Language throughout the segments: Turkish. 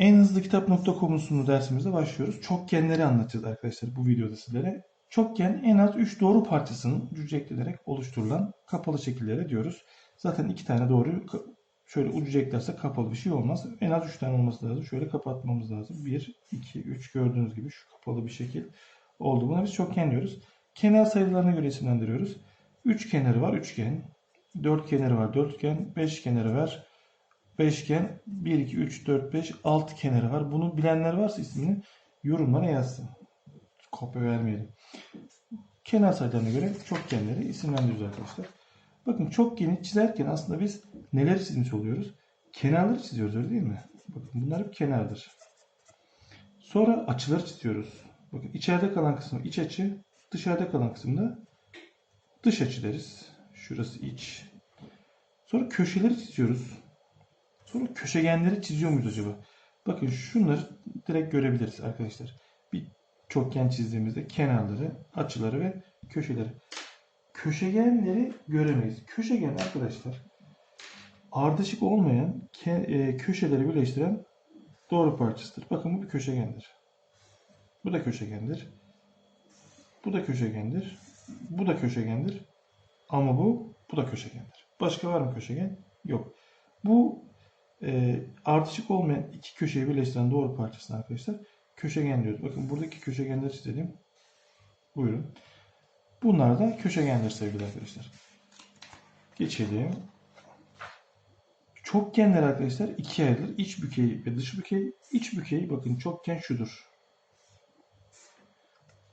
En hızlı kitap.com'un sunduğu dersimizde başlıyoruz. Çokgenleri anlatacağız arkadaşlar bu videoda sizlere. Çokgen en az 3 doğru parçasının ucu eklenerek oluşturulan kapalı şekillere diyoruz. Zaten iki tane doğru şöyle ucu eklerse kapalı bir şey olmaz. En az 3 tane olması lazım. Şöyle kapatmamız lazım. 1, 2, 3 gördüğünüz gibi şu kapalı bir şekil oldu. Buna biz çokgen diyoruz. Kenar sayılarına göre isimlendiriyoruz. 3 kenarı var üçgen. 4 kenarı var dörtgen. 5 kenarı var beşgen 1, 2, 3, 4, 5, 6 kenarı var. Bunu bilenler varsa ismini yorumlara yazsın. Kopya vermeyelim. Kenar sayılarına göre çokgenleri isimlendiriyoruz arkadaşlar. Bakın çokgeni çizerken aslında biz neler çizmiş oluyoruz? Kenarları çiziyoruz öyle değil mi? Bakın bunlar hep kenardır. Sonra açıları çiziyoruz. Bakın içeride kalan kısmı iç açı, dışarıda kalan kısımda dış açı deriz. Şurası iç. Sonra köşeleri çiziyoruz. Sonra köşegenleri çiziyor muyuz acaba? Bakın şunları direkt görebiliriz arkadaşlar. Bir çokgen çizdiğimizde kenarları, açıları ve köşeleri. Köşegenleri göremeyiz. Köşegen arkadaşlar ardışık olmayan e, köşeleri birleştiren doğru parçasıdır. Bakın bu bir köşegendir. Bu da köşegendir. Bu da köşegendir. Bu da köşegendir. Ama bu, bu da köşegendir. Başka var mı köşegen? Yok. Bu e, ardışık olmayan iki köşeyi birleştiren doğru parçasına arkadaşlar köşegen diyoruz. Bakın buradaki köşegenleri çizelim. Buyurun. Bunlar da köşegenler sevgili arkadaşlar. Geçelim. Çokgenler arkadaşlar ikiye ayrılır. İç bükey ve dış bükey. İç bükey bakın çokgen şudur.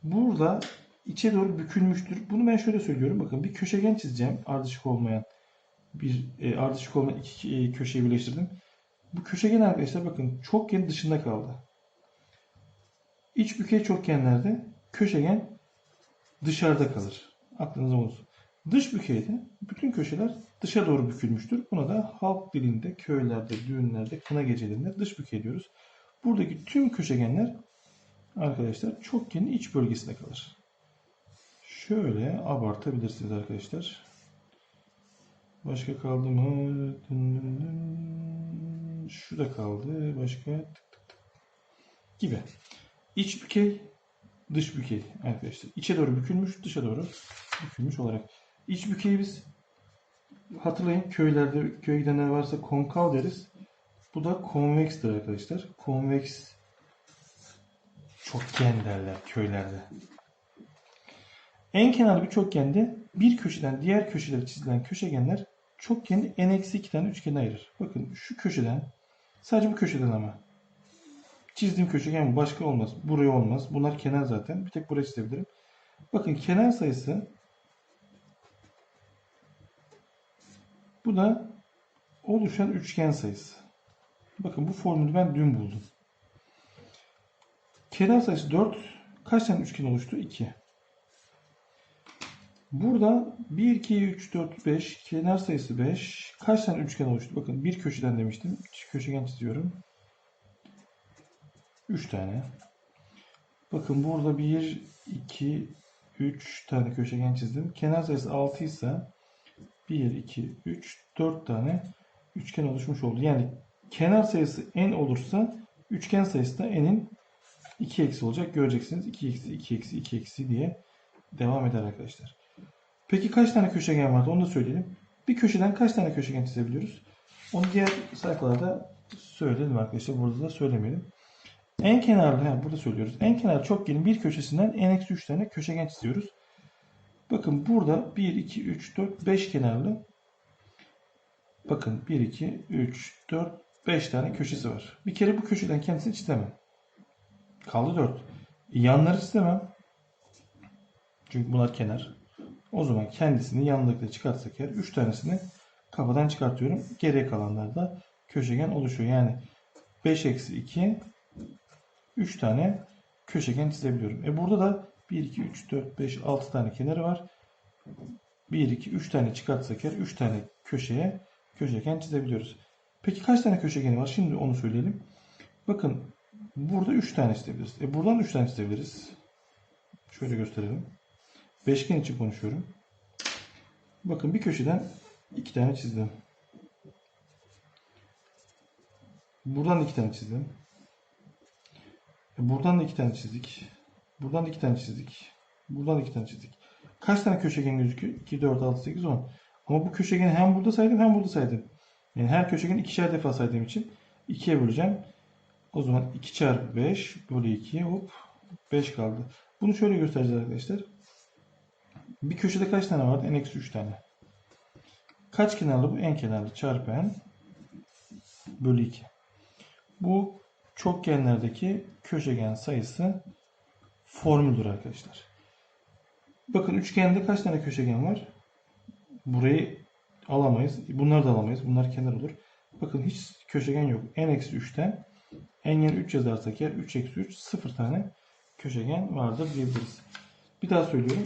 Burada içe doğru bükülmüştür. Bunu ben şöyle söylüyorum. Bakın bir köşegen çizeceğim. Ardışık olmayan bir e, ardışık olmayan iki e, köşeyi birleştirdim. Bu köşegen arkadaşlar bakın çokgen dışında kaldı. İç bükey çokgenlerde köşegen dışarıda kalır. Aklınızda olsun. Dış bükeyde bütün köşeler dışa doğru bükülmüştür. Buna da halk dilinde, köylerde, düğünlerde, kına gecelerinde dış bükey diyoruz. Buradaki tüm köşegenler arkadaşlar çokgenin iç bölgesinde kalır. Şöyle abartabilirsiniz arkadaşlar. Başka kaldı mı? Şu da kaldı. Başka tık tık tık. gibi. İç bükey, dış bükey arkadaşlar. İçe doğru bükülmüş, dışa doğru bükülmüş olarak. İç bükeyi biz hatırlayın köylerde köye gidenler varsa konkav deriz. Bu da konvekstir arkadaşlar. Konveks çokgen derler köylerde. En kenarlı bir çokgende bir köşeden diğer köşelere çizilen köşegenler çokgeni n-2 tane üçgene ayırır. Bakın şu köşeden sadece bu köşeden ama çizdiğim köşegen başka olmaz. Buraya olmaz. Bunlar kenar zaten. Bir tek buraya çizebilirim. Bakın kenar sayısı bu da oluşan üçgen sayısı. Bakın bu formülü ben dün buldum. Kenar sayısı 4. Kaç tane üçgen oluştu? 2. Burada 1, 2, 3, 4, 5 kenar sayısı 5. Kaç tane üçgen oluştu? Bakın bir köşeden demiştim. Köşegen çiziyorum. 3 tane. Bakın burada 1, 2, 3 tane köşegen çizdim. Kenar sayısı 6 ise 1, 2, 3, 4 tane üçgen oluşmuş oldu. Yani kenar sayısı n olursa üçgen sayısı da n'in 2 eksi olacak. Göreceksiniz 2 eksi 2 eksi 2 eksi diye devam eder arkadaşlar. Peki kaç tane köşegen vardı onu da söyleyelim. Bir köşeden kaç tane köşegen çizebiliyoruz? Onu diğer sayfalarda söyleyelim arkadaşlar. Burada da söylemeyelim. En kenarlı, yani burada söylüyoruz. En kenar çokgenin bir köşesinden n-3 tane köşegen çiziyoruz. Bakın burada 1, 2, 3, 4, 5 kenarlı. Bakın 1, 2, 3, 4, 5 tane köşesi var. Bir kere bu köşeden kendisini çizemem. Kaldı 4. Yanları çizemem. Çünkü bunlar kenar. O zaman kendisini yanlıkla çıkartsak eğer 3 tanesini kafadan çıkartıyorum. Geriye kalanlar da köşegen oluşuyor. Yani 5 eksi 2 3 tane köşegen çizebiliyorum. E burada da 1, 2, 3, 4, 5, 6 tane kenarı var. 1, 2, 3 tane çıkartsak eğer 3 tane köşeye köşegen çizebiliyoruz. Peki kaç tane köşegeni var? Şimdi onu söyleyelim. Bakın burada 3 tane çizebiliriz. E buradan 3 tane çizebiliriz. Şöyle gösterelim. Beşgen için konuşuyorum. Bakın bir köşeden iki tane çizdim. Buradan iki tane çizdim. E, buradan da iki tane çizdik. Buradan da iki tane çizdik. Buradan da iki tane çizdik. Kaç tane köşegen gözüküyor? 2, 4, 6, 8, 10. Ama bu köşegeni hem burada saydım hem burada saydım. Yani her köşegeni ikişer defa saydığım için 2'ye böleceğim. O zaman 2 çarpı 5 bölü 2 hop 5 kaldı. Bunu şöyle göstereceğiz arkadaşlar. Bir köşede kaç tane vardı? n-3 tane. Kaç kenarlı bu? En kenarlı çarpı n bölü 2. Bu çokgenlerdeki köşegen sayısı formüldür arkadaşlar. Bakın üçgende kaç tane köşegen var? Burayı alamayız. Bunları da alamayız. Bunlar kenar olur. Bakın hiç köşegen yok. n-3'ten n yerine 3 yazarsak yer 3 eksi 3 0 tane köşegen vardır diyebiliriz. Bir daha söylüyorum.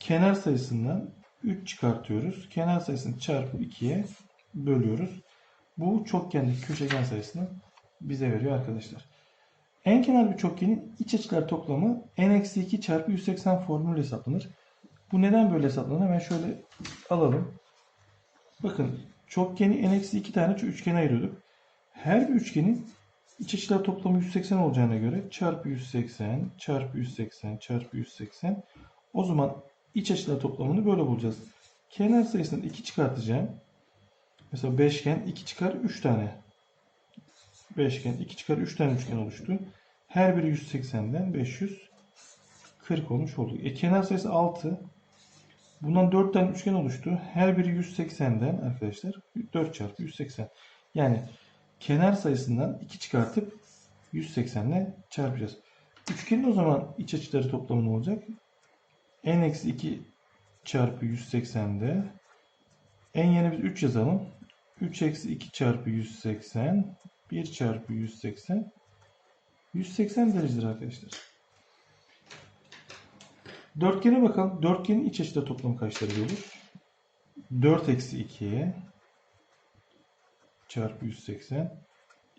Kenar sayısından 3 çıkartıyoruz. Kenar sayısını çarpı 2'ye bölüyoruz. Bu çokgendeki köşegen sayısını bize veriyor arkadaşlar. En kenar bir çokgenin iç açılar toplamı n-2 çarpı 180 formülü hesaplanır. Bu neden böyle hesaplanır? Hemen şöyle alalım. Bakın çokgeni n-2 tane üçgene ayırıyorduk. Her bir üçgenin iç açılar toplamı 180 olacağına göre çarpı 180 çarpı 180 çarpı 180 o zaman iç açılar toplamını böyle bulacağız. Kenar sayısından 2 çıkartacağım. Mesela beşgen 2 çıkar 3 tane. Beşgen 2 çıkar 3 tane üçgen oluştu. Her biri 180'den 540 olmuş oldu. E, kenar sayısı 6. Bundan 4 tane üçgen oluştu. Her biri 180'den arkadaşlar 4 çarpı 180. Yani kenar sayısından 2 çıkartıp 180 ile çarpacağız. Üçgenin o zaman iç açıları toplamı ne olacak? N-2 çarpı 180'de en yerine biz 3 yazalım. 3 eksi 2 çarpı 180 1 çarpı 180 180 derecedir arkadaşlar. Dörtgene bakalım. Dörtgenin iç açıda toplamı kaç derece olur? 4 eksi 2 çarpı 180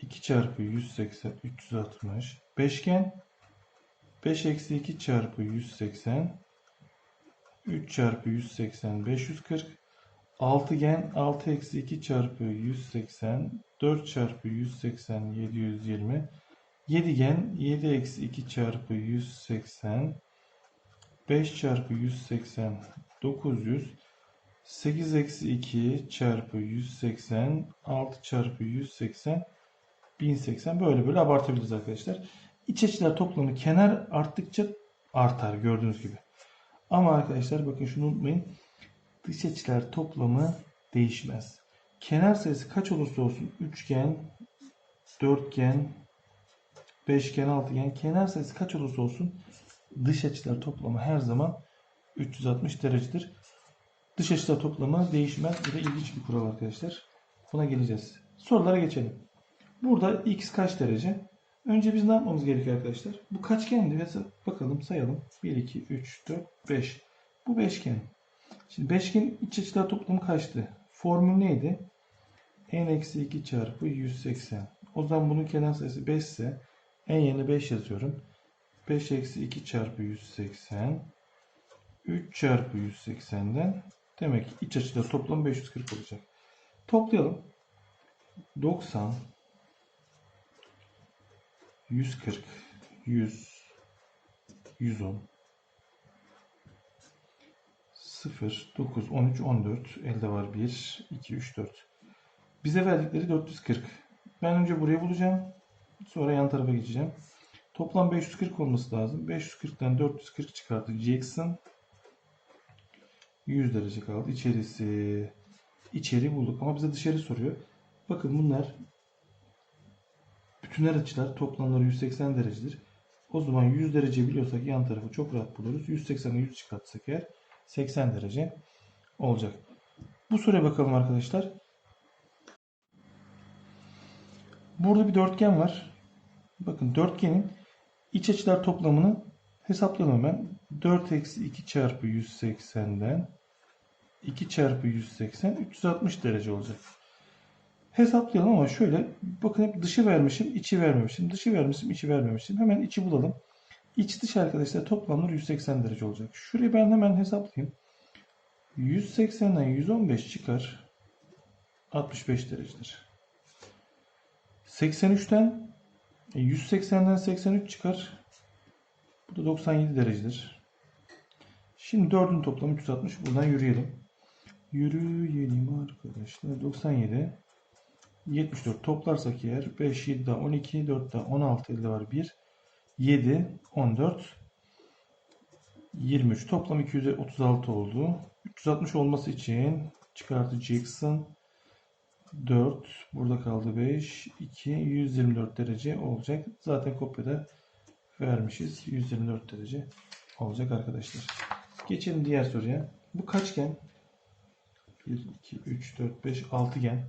2 çarpı 180 360 beşgen 5 eksi 2 çarpı 180 3 çarpı 180 540 altıgen 6 eksi 2 çarpı 180 4 çarpı 180 720 yedigen 7 eksi 2 çarpı 180 5 çarpı 180 900 8 eksi 2 çarpı 180 6 çarpı 180 1080 böyle böyle abartabiliriz arkadaşlar. İç açılar toplamı kenar arttıkça artar gördüğünüz gibi. Ama arkadaşlar bakın şunu unutmayın. Dış açılar toplamı değişmez. Kenar sayısı kaç olursa olsun üçgen, dörtgen, beşgen, altıgen kenar sayısı kaç olursa olsun dış açılar toplamı her zaman 360 derecedir. Dış açılar toplamı değişmez. Bu da ilginç bir kural arkadaşlar. Buna geleceğiz. Sorulara geçelim. Burada x kaç derece? Önce biz ne yapmamız gerekiyor arkadaşlar? Bu kaçgendi? Bakalım sayalım. 1, 2, 3, 4, 5. Bu beşgen. Şimdi beşgenin iç açılar toplamı kaçtı? Formül neydi? n-2 çarpı 180. O zaman bunun kenar sayısı 5 ise en yerine 5 yazıyorum. 5 eksi 2 çarpı 180. 3 çarpı 180'den demek ki iç açılar toplam 540 olacak. Toplayalım. 90 140 100 110 0 9 13 14 elde var 1 2 3 4 bize verdikleri 440 ben önce burayı bulacağım sonra yan tarafa geçeceğim. Toplam 540 olması lazım. 540'tan 440 çıkartacaksın 100 derece kaldı. İçerisi içeri bulduk ama bize dışarı soruyor. Bakın bunlar bütün her açılar toplamları 180 derecedir. O zaman 100 derece biliyorsak yan tarafı çok rahat buluruz. 180'e 100 çıkartsak eğer 80 derece olacak. Bu soruya bakalım arkadaşlar. Burada bir dörtgen var. Bakın dörtgenin iç açılar toplamını hesaplayalım hemen. 4 eksi 2 çarpı 180'den 2 çarpı 180 360 derece olacak. Hesaplayalım ama şöyle bakın hep dışı vermişim, içi vermemişim. Dışı vermişim, içi vermemişim. Hemen içi bulalım. İç dış arkadaşlar toplamları 180 derece olacak. Şurayı ben hemen hesaplayayım. 180'den 115 çıkar. 65 derecedir. 83'ten E, 180'den 83 çıkar. Bu da 97 derecedir. Şimdi 4'ün toplamı 360. Buradan yürüyelim. Yürüyelim arkadaşlar. 97. 74 toplarsak eğer 5, 7 daha 12, 4 daha 16 elde var 1. 7, 14, 23. Toplam 236 oldu. 360 olması için çıkartacaksın. 4, burada kaldı 5, 2, 124 derece olacak. Zaten kopyada vermişiz. 124 derece olacak arkadaşlar. Geçelim diğer soruya. Bu kaçgen? 1, 2, 3, 4, 5, altıgen.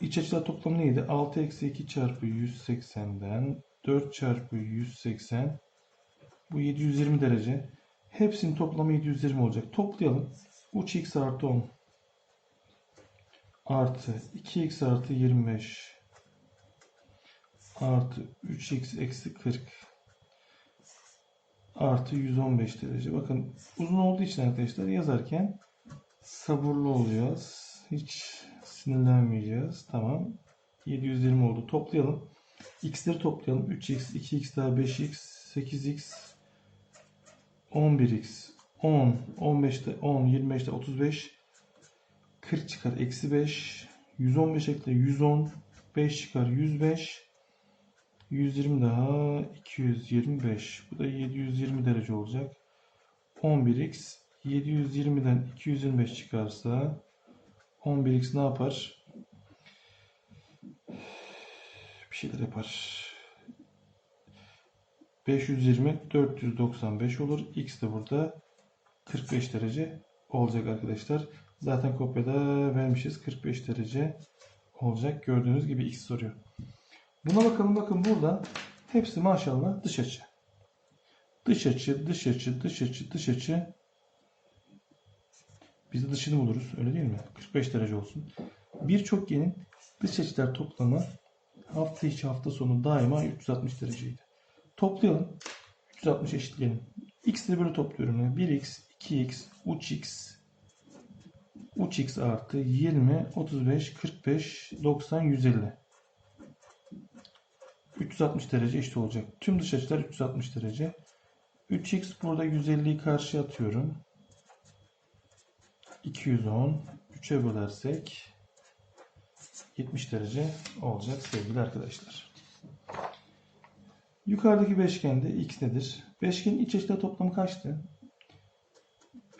İç açılar toplamı neydi? 6 eksi 2 çarpı 180'den 4 çarpı 180 bu 720 derece. Hepsinin toplamı 720 olacak. Toplayalım. Uç x artı 10 artı 2x artı 25 artı 3x eksi 40 artı 115 derece. Bakın uzun olduğu için arkadaşlar yazarken sabırlı olacağız. Hiç sinirlenmeyeceğiz. Tamam. 720 oldu. Toplayalım. X'leri toplayalım. 3x, 2x daha 5x, 8x, 11x, 10, 15'te 10, 25'te 35, 40 çıkar. Eksi 5, 115 ekle 110, 5 çıkar 105, 120 daha 225. Bu da 720 derece olacak. 11x 720'den 225 çıkarsa 11x ne yapar? Bir şeyler yapar. 520 495 olur. X de burada 45 derece olacak arkadaşlar. Zaten kopyada vermişiz. 45 derece olacak. Gördüğünüz gibi X soruyor. Buna bakalım. Bakın burada hepsi maşallah dış açı. Dış açı, dış açı, dış açı, dış açı. Biz de dışını buluruz. Öyle değil mi? 45 derece olsun. Bir çokgenin dış açılar toplamı hafta içi hafta sonu daima 360 dereceydi. Toplayalım. 360 eşitleyelim. X'leri böyle topluyorum. Yani 1x, 2x, uç x, uç x artı 20, 35, 45, 90, 150. 360 derece eşit olacak. Tüm dış açılar 360 derece. 3x burada 150'yi karşıya atıyorum. 210 3'e bölersek 70 derece olacak sevgili arkadaşlar. Yukarıdaki beşgende x nedir? Beşgenin iç açılar toplamı kaçtı?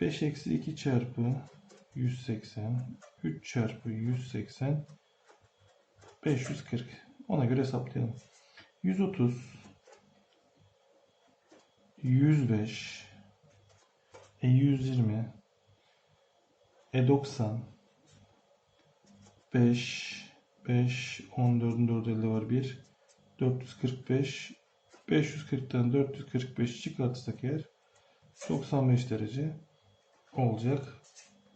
5 eksi 2 çarpı 180 3 çarpı 180 540 ona göre hesaplayalım. 130 105 e 120 e 90 5 5 14'ün 4 elde var 1 445 540'tan 445 çıkartırsak eğer 95 derece olacak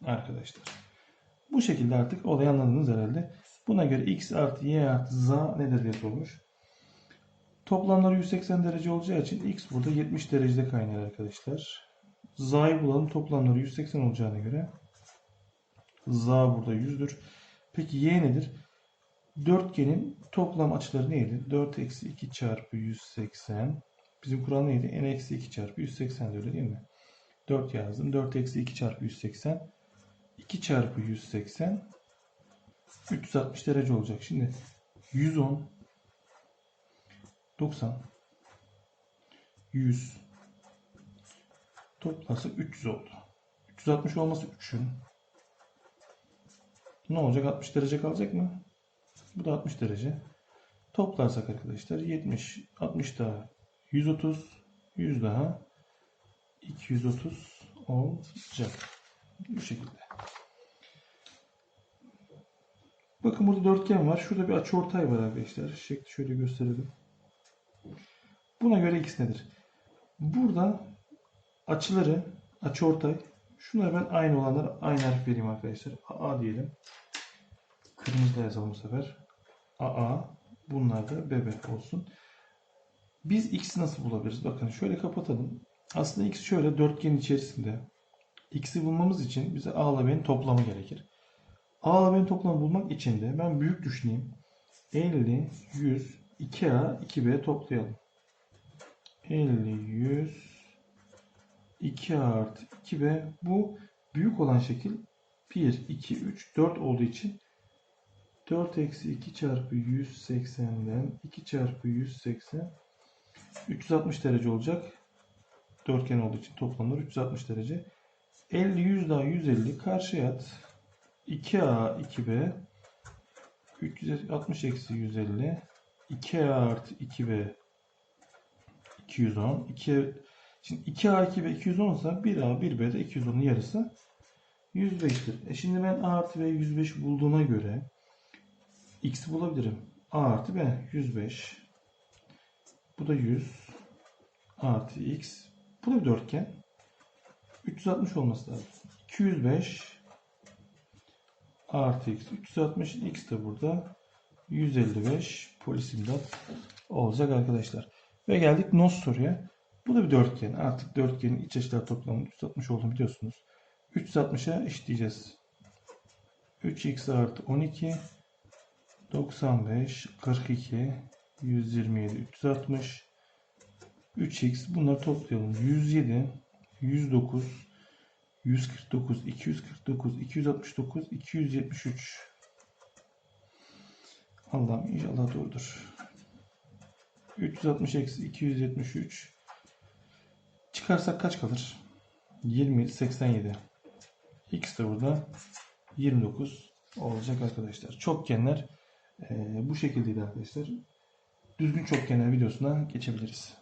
arkadaşlar. Bu şekilde artık olayı anladınız herhalde. Buna göre x artı y artı z nedir diye sormuş. Toplamları 180 derece olacağı için x burada 70 derecede kaynar arkadaşlar. Z'yı bulalım. Toplamları 180 olacağına göre z burada 100'dür. Peki y nedir? Dörtgenin toplam açıları neydi? 4 eksi 2 çarpı 180. Bizim kural neydi? n eksi 2 çarpı 180 öyle değil mi? 4 yazdım. 4 eksi 2 çarpı 180. 2 çarpı 180 360 derece olacak. Şimdi 110 90 100 toplası 300 oldu. 360 olması 3'ün ne olacak? 60 derece kalacak mı? Bu da 60 derece. Toplarsak arkadaşlar 70, 60 daha 130, 100 daha 230 olacak. Bu şekilde. Bakın burada dörtgen var. Şurada bir açıortay var arkadaşlar. Şekli şöyle gösterelim. Buna göre x nedir? Burada açıları, açıortay şunları ben aynı olanlar aynı harf vereyim arkadaşlar. AA diyelim. Kırmızı yazalım bu sefer. AA. Bunlar da BB olsun. Biz x'i nasıl bulabiliriz? Bakın şöyle kapatalım. Aslında x şöyle dörtgenin içerisinde. x'i bulmamız için bize a ile b'nin toplamı gerekir. a ile b'nin toplamı bulmak için de ben büyük düşüneyim. 50, 100, 2A, 2B toplayalım. 50, 100, 2A artı 2B. Bu büyük olan şekil 1, 2, 3, 4 olduğu için 4 eksi 2 çarpı 180'den 2 çarpı 180 360 derece olacak. Dörtgen olduğu için toplamlar 360 derece. 50, 100 daha 150 karşıya at. 2A, 2B 360 eksi 150 2A artı 2B 210 2 Şimdi 2A 2B 210 ise 1A 1B de 210'un yarısı 105'tir. E şimdi ben A artı B 105 bulduğuma göre X'i bulabilirim. A artı B 105 Bu da 100 artı X Bu da bir dörtgen 360 olması lazım. 205 artı x 360 x de burada 155 polis imdat olacak arkadaşlar. Ve geldik nos soruya. Bu da bir dörtgen. Artık dörtgenin iç açılar toplamının 360 olduğunu biliyorsunuz. 360'a eşitleyeceğiz. 3x artı 12 95 42 127 360 3x bunları toplayalım. 107 109 149, 249, 269, 273. Allah'ım inşallah doğrudur. 360 eksi 273. Çıkarsak kaç kalır? 20, 87. X de burada 29 olacak arkadaşlar. Çokgenler e, bu şekildeydi arkadaşlar. Düzgün çokgenler videosuna geçebiliriz.